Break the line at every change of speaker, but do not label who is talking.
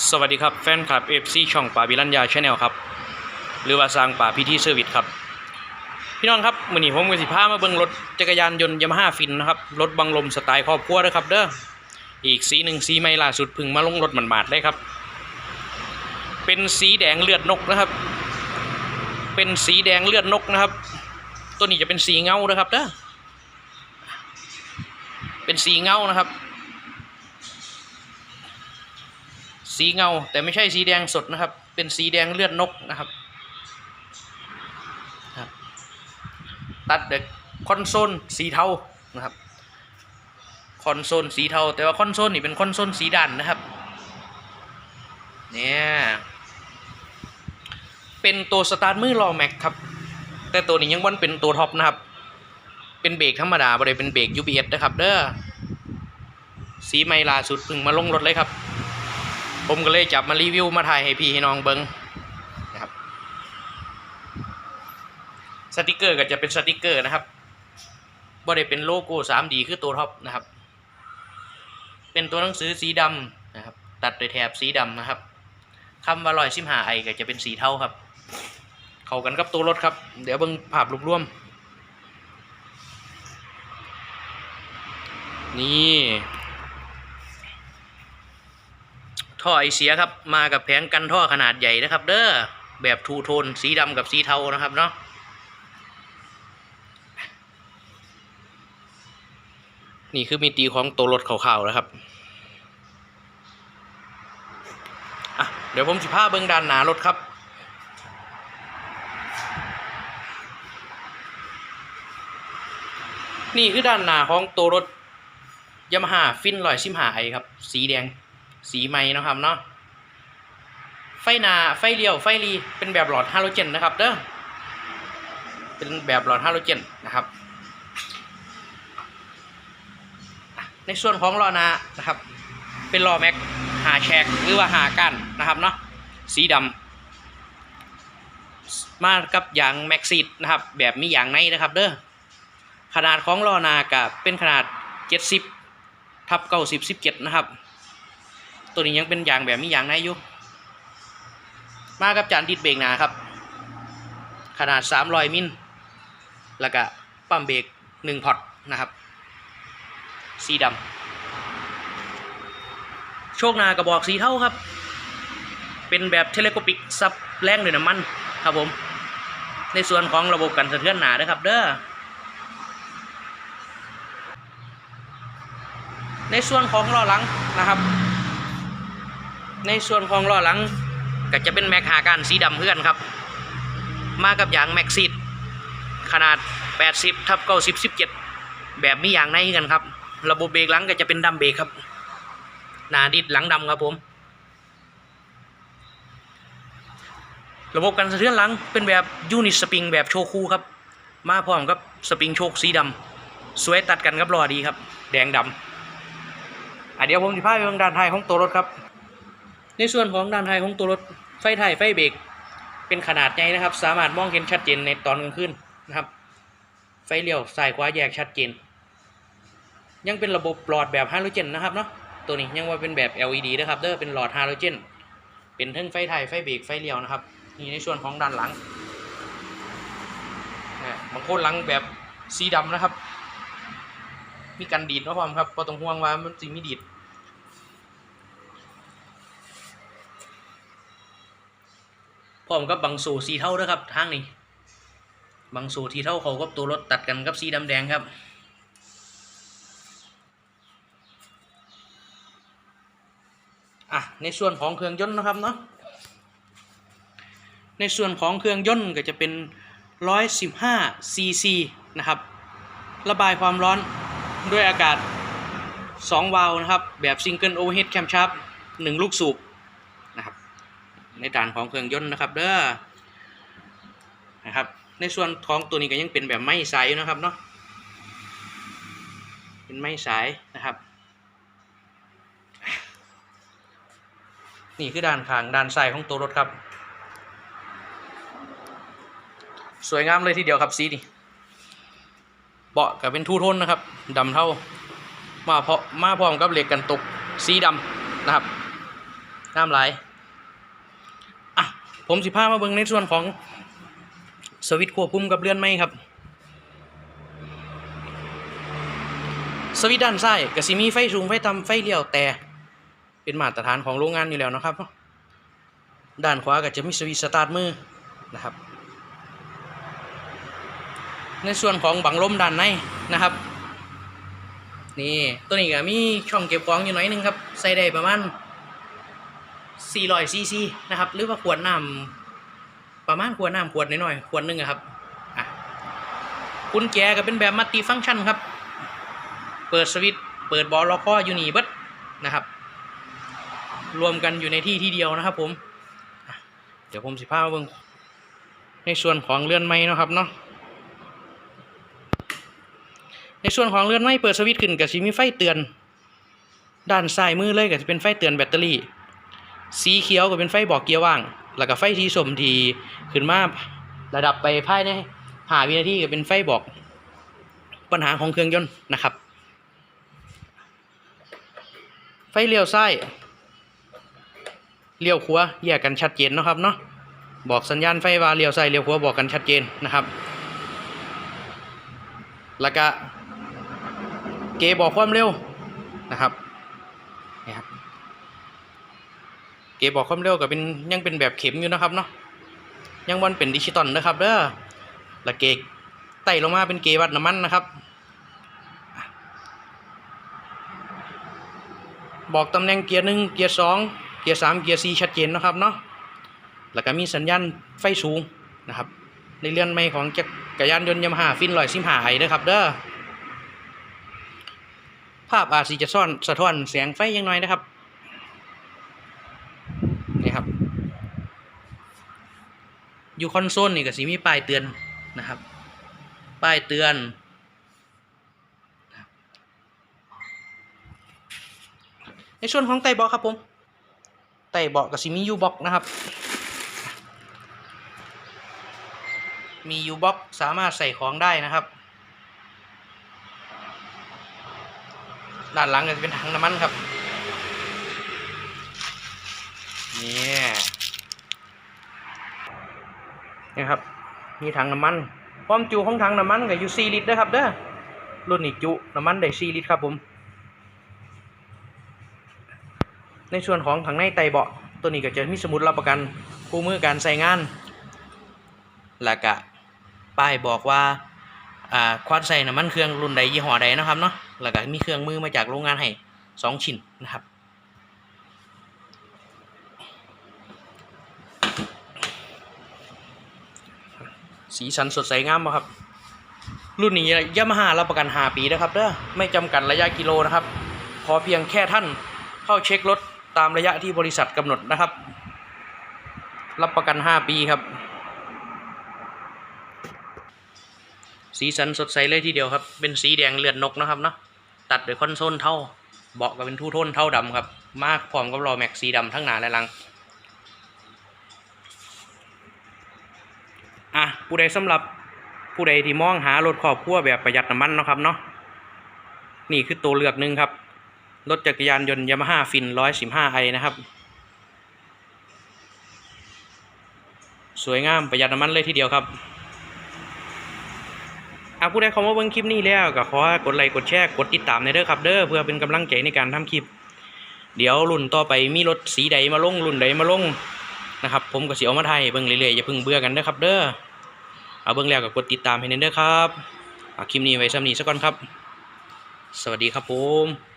สวัสดีครับแฟนคลับเอฟซีช่องป่าบิรัญญาชาแนลครับ หรือว่าสร้างป่าพีทีเซอร์วิสครับ พี่น้องครับมือนี้ผมกับสิพามาเบิ่งรถจักรยานยนต์ยามาฮ่าฟินนะครับ รถบังลมสไตล์ครอบครัวนะครับเด้ออีกสีหนึ่งสีใหม่ล่าสุดพึ่งมาลงรถหมาดๆได้ครับ เป็นสีแดงเลือดนกนะครับ เป็นสีแดงเลือดนกนะครับ ตัวนี้จะเป็นสีเงานะครับเด้อเป็นสีเงานะครับ สีเงา แต่ไม่ใช่สีแดงสดนะครับ เป็นสีแดงเลือดนกนะครับครับ ตัดเด็กคอนโซลสีเทานะครับคอนโซลสีเทา แต่ว่าคอนโซลนี่เป็นคอนโซลสีด่านนะครับเนี่ยเป็นตัวสตาร์ทมือรอแม็กครับ แต่ตัวนี้ยังวันเป็นตัวท็อปนะครับ เป็นเบรกธรรมดาบ่ได้เป็นเบรก UPS นะครับ เด้อสีใหม่ล่าสุดพิ่งมาลงรถเลยครับ ผมก็เลยจับมารีวิวมาถ่ายให้พี่ให้น้องเบิงนะครับ สติกเกอร์ก็จะเป็นสติกเกอร์นะครับบ่ได้เป็นโลโก้ 3D คือตัวท็อปนะครับ เป็นตัวหนังสือสีดำนะครับ ตัดโดยแถบสีดำนะครับคำว่าลอยชิมหาไอก็จะเป็นสีเทาครับ เข้ากันกับตัวรถครับ เดี๋ยวเบิ่งภาพรวมๆนี่ ท่อไอเสียครับ มากับแผงกันท่อขนาดใหญ่นะครับ เด้อแบบทูโทนสีดำกับสีเทานะครับเนาะนี่คือมิติของตัวรถขาวๆนะครับเดี๋ยวผมสิพาเบิ้องด้านหน้ารถครับ นี่คือด้านหน้าของตัวรถยามาฮ่าฟินลอยชิมหาไอครับ สีแดง สีไม้นะครับเนาะไฟหนาไฟเลี้ยวไฟรีเป็นแบบหลอดฮาโลเจนนะครับเด้อเป็นแบบหลอดฮาโลเจนนะครับ ในส่วนของล้อหน้านะครับ เป็นล้อแม็กหาแชกหรือว่าหาก้านนะครับเนาะสีดำมากับยางแม็กซีดนะครับ แบบมียางในนะครับเด้อขนาดของล้อหน้ากับเป็นขนาด 70ทับ90 17นะครับ ตัวนี้ยังเป็นยางแบบมียางในอยู่ มากับจานดิดเบรกหนาครับ ขนาด 300มิลแล้วก็ปั๊มเบรก1พอตนะครับ สีดำโชคนากระบอกสีเท่าครับ เป็นแบบเทเลโกปิกซับแรงด้วยน้ำมันครับผม ในส่วนของระบบกันสะเทือนหนาด้วยครับ เด้อในส่วนของล้อหลังนะครับ ในส่วนของล้อหลังก็จะเป็นแม็กหาการสีดำเพื่อนครับ มากับยางแม็กซิดขนาด 80ทับ90 17 แบบมียางในกันครับ ระบบเบรกหลังก็จะเป็นดำเบรกครับ หนาดิดหลังดำครับผม ระบบกันสะเทือนหลังเป็นแบบยูนิตสปริงแบบโชคูครับ มาพร้อมกับสปริงโชคสีดำสวยตัดกันกับล้อดีครับ แดงดำอะเดี๋ยวผมจะพาไปเบิ่งด้านท้ายของตัวรถครับ ในส่วนของด้านท้ายของตัวรถไฟท้ายไฟเบรกเป็นขนาดใหญ่นะครับ สามารถมองเห็นชัดเจนในตอนกลางคืนนะครับ ไฟเลี้ยวซ้ายขวาแยกชัดเจน ยังเป็นระบบหลอดแบบฮาโลเจนนะครับเนาะตัวนี้ยังว่าเป็นแบบ LED นะครับเด้อเป็นหลอดฮาโลเจนเป็นทั้งไฟท้ายไฟเบรกไฟเลี้ยวนะครับนี่ในส่วนของด้านหลังนะบางคนหลังแบบสีดำนะครับ มีกันดีดมาพร้อมครับพอต้องห่วงว่ามันสิมีดีด ร้อมกับบังสูสีเท่าด้วยครับทางนี้บังสูทีเท่าเขากับตัวรถตัดกันกับสีดำแดงครับอะในส่วนของเครื่องยนต์นะครับเนาะในส่วนของเครื่องยนต์ก็จะเป็น 115 cc นะครับ ระบายความร้อนด้วยอากาศ 2 วาล์วนะครับ แบบซิงเกิลโอเวอร์เฮดแคมชาร์ป1ลูกสูบ ในด่านของเครื่องยนต์นะครับเด้อนะครับ ในส่วนของตัวนี้ก็ยังเป็นแบบไม้สายนะครับเนาะเป็นไม้สายนะครับ นี่คือด้านข้างด้านซ้ายของตัวรถครับ สวยงามเลยทีเดียวครับสีนี่เบาะก็เป็นทูโทนนะครับดำเท่ามาเพาะมาพร้อมกับเหล็กกันตกสีดำนะครับงามหลาย ผมสิพามาเบิ่งในส่วนของสวิตช์ควบคุมกับเลื่อนไม้ครับ สวิตช์ด้านซ้ายก็สิมีไฟสูงไฟต่ำไฟเลี้ยวแต่เป็นมาตรฐานของโรงงานอยู่แล้วนะครับ ด้านขวาก็จะมีสวิตช์สตาร์ทมือนะครับ ในส่วนของบังลมด้านในนะครับนี่ตัวนี้ก็มีช่องเก็บของอยู่หน่อยหนึงครับ ใส่ได้ประมาณ 400ซีซีนะครับ หรือว่าขวดน้ำประมาณขวดน้ำขวดน้อยๆขวดหนึงอะครับอะกุญแจก็เป็นแบบมัลติฟังก์ชันครับ เปิดสวิตเปิดบอลล็อกข้ออยู่นี่เบิดนะครับ รวมกันอยู่ในที่ที่เดียวนะครับผม เดี๋ยวผมสิพามาเบิ่งในส่วนของเลื่อนไม้นะครับเนาะ ในส่วนของเลื่อนไม้เปิดสวิตขึ้นก็สิมีไฟเตือน ด้านซ้ายมือเลยก็จะเป็นไฟเตือนแบตเตอรี่ สีเขียวก็เป็นไฟบอกเกียร์ว่าง แล้วก็ไฟสีส้มทีขึ้นมาระดับไปภายในหาวินาทีก็เป็นไฟบอกปัญหาของเครื่องยนต์นะครับ ไฟเลี้ยวซ้ายเลี้ยวขวาแยกกันชัดเจนนะครับเนาะบอกสัญญาณไฟว่าเลี้ยวซ้ายเลี้ยวขวาบอกกันชัดเจนนะครับ แล้วก็เกบอกความเร็วนะครับนี่ครับ เกบอกความเร็วก็เป็นยังเป็นแบบเข็มอยู่นะครับเนาะยังวันเป็นดิจิตอลนะครับเด้อแล้วเกไต่ลงมาเป็นเกวัดน้ำมันนะครับ บอกตำแหน่งเกียร์หนึ่งเกียร์สองเกียร์สามเกียร์สี่ชัดเจนนะครับเนาะแล้วก็มีสัญญาณไฟสูงนะครับ ในเรือนไม่ของจักรยานยนต์ยามาฮ่าฟินลอยซิมหาไอนะครับเด้อภาพอาจสีจะซ่อนสะท้อนแสงไฟยังน้อยนะครับนี่ครับ อยู่คอนโซลนี่ก็สีมีป้ายเตือนนะครับ ป้ายเตือน ในส่วนของไตเบาะครับผมไตเบาะกับซิมียูบ็อกนะครับ มียูบ็อกสามารถใส่ของได้นะครับ ด้านหลังจะเป็นถังน้ำมันครับ นี่ นี่ครับมีถังน้ำมันความจุของถังน้ำมันก็อยู่ 4 ลิตรนะครับเด้อรุ่นนี้จุน้ำมันได้ 4 ลิตรครับผม ในส่วนของข้างในไตเบาะตัวนี้ก็จะมีสมุดรับประกันคู่มือการใช้งาน แล้วก็ป้ายบอกว่าอ่าควาดใส่น้ำมันเครื่องรุ่นใดยี่ห้อใดนะครับเนาะแล้วก็มีเครื่องมือมาจากโรงงานให้สองชิ้นนะครับ สีสันสดใสงามบ่ครับ รุ่นนี้ยามาฮ่ารับประกัน 5 ปีนะครับเด้อไม่จำกัดระยะกิโลนะครับขอเพียงแค่ท่านเข้าเช็ครถตามระยะที่บริษัทกำหนดนะครับ รับประกัน 5 ปีครับ สีสันสดใสเลยทีเดียวครับ เป็นสีแดงเลือดนกนะครับเนาะตัดด้วยคอนโซลเท่าเบาะก็เป็นทูโทนเท่าดำครับ มากพร้อมกับล้อแม็กสีดำทั้งหน้าและหลัง อะผู้ใดสำหรับผู้ใดที่มองหารถครอบครัวแบบประหยัดน้ำมันเนาะครับเนาะนี่คือตัวเลือกหนึ่งครับ รถจักรยานยนต์ยามาฮ่าฟินร้อยสิบห้าไอนะครับ สวยงามประหยัดน้ำมันเลยทีเดียวครับอาผู้ใดเขามาเบิ่งคลิปนี้แล้วก็ขอกดไลค์กดแชร์กดติดตามในเด้อครับเด้อเพื่อเป็นกำลังใจในการทำคลิป เดี๋ยวรุ่นต่อไปมีรถสีใดมาลงรุ่นใดมาลง นะครับผมก็สิเอามาไทยเบิ่งเรื่อยๆอย่าเพิ่งเบื่อกันเด้อครับ เด้อเอาเบิ่งแล้วก็กดติดตามให้แน่เด้อครับคลิปนี้ไว้ซ้ำนี้ซะก่อนครับ สวัสดีครับผม